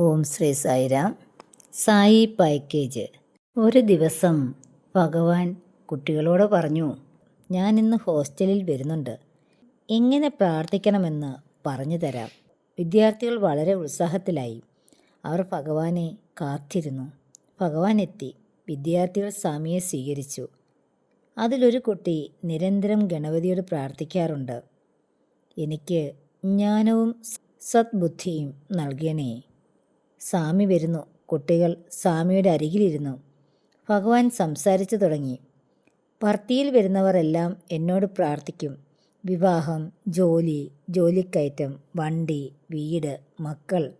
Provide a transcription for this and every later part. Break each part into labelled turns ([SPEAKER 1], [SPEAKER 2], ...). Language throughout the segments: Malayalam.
[SPEAKER 1] ഓം ശ്രീ സായിരാം. സായി പാക്കേജ്. ഒരു ദിവസം ഭഗവാൻ കുട്ടികളോട് പറഞ്ഞു ഞാൻ ഇന്ന് ഹോസ്റ്റലിൽ വരുന്നുണ്ട്. എങ്ങനെ പ്രാർത്ഥിക്കണമെന്ന് പറഞ്ഞു തരാം. വിദ്യാർത്ഥികൾ വളരെ ഉത്സാഹത്തിലായി. അവർ ഭഗവാനെ കാത്തിരുന്നു. ഭഗവാൻ എത്തി. വിദ്യാർത്ഥികൾ സ്വാമിയെ സ്വീകരിച്ചു. അതിലൊരു കുട്ടി നിരന്തരം ഗണപതിയോട് പ്രാർത്ഥിക്കാറുണ്ട്. എനിക്ക് ജ്ഞാനവും സദ്ബുദ്ധിയും നൽകണേ. സ്വാമി വരുന്നു. കുട്ടികൾ സ്വാമിയുടെ അരികിലിരുന്നു. ഭഗവാൻ സംസാരിച്ചു തുടങ്ങി. ഭർത്തിയിൽ വരുന്നവരെല്ലാം എന്നോട് പ്രാർത്ഥിക്കും. വിവാഹം ജോലി ജോലിക്കയറ്റം വണ്ടി വീട് മക്കൾ.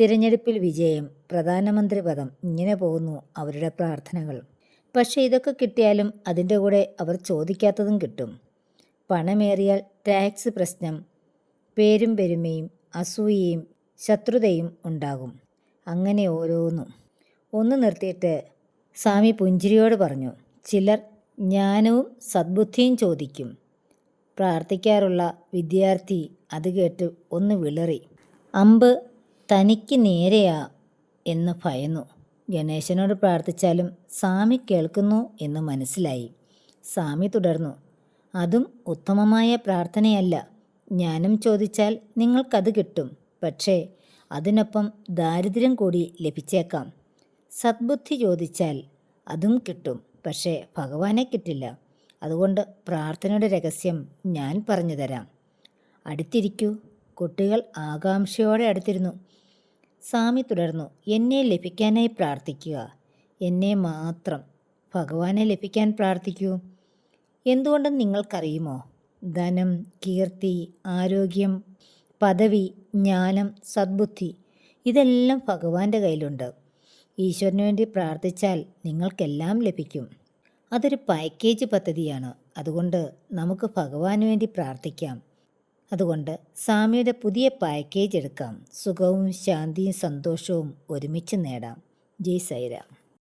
[SPEAKER 1] തിരഞ്ഞെടുപ്പിൽ വിജയം പ്രധാനമന്ത്രി പദം. ഇങ്ങനെ പോകുന്നു അവരുടെ പ്രാർത്ഥനകൾ. പക്ഷേ ഇതൊക്കെ കിട്ടിയാലും അതിന്റെ കൂടെ അവർ ചോദിക്കാത്തതും കിട്ടും. പണമേറിയാൽ ടാക്സ് പ്രശ്നം. പേരും പെരുമയും അസൂയയും ശത്രുതയും ഉണ്ടാകും. അങ്ങനെ ഓരോന്നും. ഒന്ന് നിർത്തിയിട്ട് സ്വാമി പുഞ്ചിരിയോട് പറഞ്ഞു ചിലർ ജ്ഞാനവും സദ്ബുദ്ധിയും ചോദിക്കും. പ്രാർത്ഥിക്കാറുള്ള വിദ്യാർത്ഥി അത് കേട്ട് ഒന്ന് വിളറി. അമ്പ് തനിക്ക് നേരെയാ എന്ന് ഭയന്നു. ഗണേശനോട് പ്രാർത്ഥിച്ചാലും സ്വാമി കേൾക്കുന്നു എന്ന് മനസ്സിലായി. സ്വാമി തുടർന്നു അതും ഉത്തമമായ പ്രാർത്ഥനയല്ല. ജ്ഞാനം ചോദിച്ചാൽ നിങ്ങൾക്കത് കിട്ടും. പക്ഷേ അതിനൊപ്പം ദാരിദ്ര്യം കൂടി ലഭിച്ചേക്കാം. സദ്ബുദ്ധി ചോദിച്ചാൽ അതും കിട്ടും പക്ഷേ ഭഗവാനെ കിട്ടില്ല. അതുകൊണ്ട് പ്രാർത്ഥനയുടെ രഹസ്യം ഞാൻ പറഞ്ഞു തരാം. അടുത്തിരിക്കൂ. കുട്ടികൾ ആകാംക്ഷയോടെ അടുത്തിരുന്നു. സ്വാമി തുടർന്നു. എന്നെ ലഭിക്കാനായി പ്രാർത്ഥിക്കുക. എന്നെ മാത്രം ഭഗവാനെ ലഭിക്കാൻ പ്രാർത്ഥിക്കൂ. എന്തുകൊണ്ടെന്ന് നിങ്ങൾക്കറിയുമോ? ധനം കീർത്തി ആരോഗ്യം പദവി ജ്ഞാനം സദ്ബുദ്ധി ഇതെല്ലാം ഭഗവാന്റെ കയ്യിലുണ്ട്. ഈശ്വരന് വേണ്ടി പ്രാർത്ഥിച്ചാൽ നിങ്ങൾക്കെല്ലാം ലഭിക്കും. അതൊരു പാക്കേജ് പദ്ധതിയാണ്. അതുകൊണ്ട് നമുക്ക് ഭഗവാന് വേണ്ടി പ്രാർത്ഥിക്കാം. അതുകൊണ്ട് സ്വാമിയുടെ പുതിയ പാക്കേജ് എടുക്കാം. സുഖവും ശാന്തിയും സന്തോഷവും ഒരുമിച്ച് നേടാം. ജയ് സൈറാം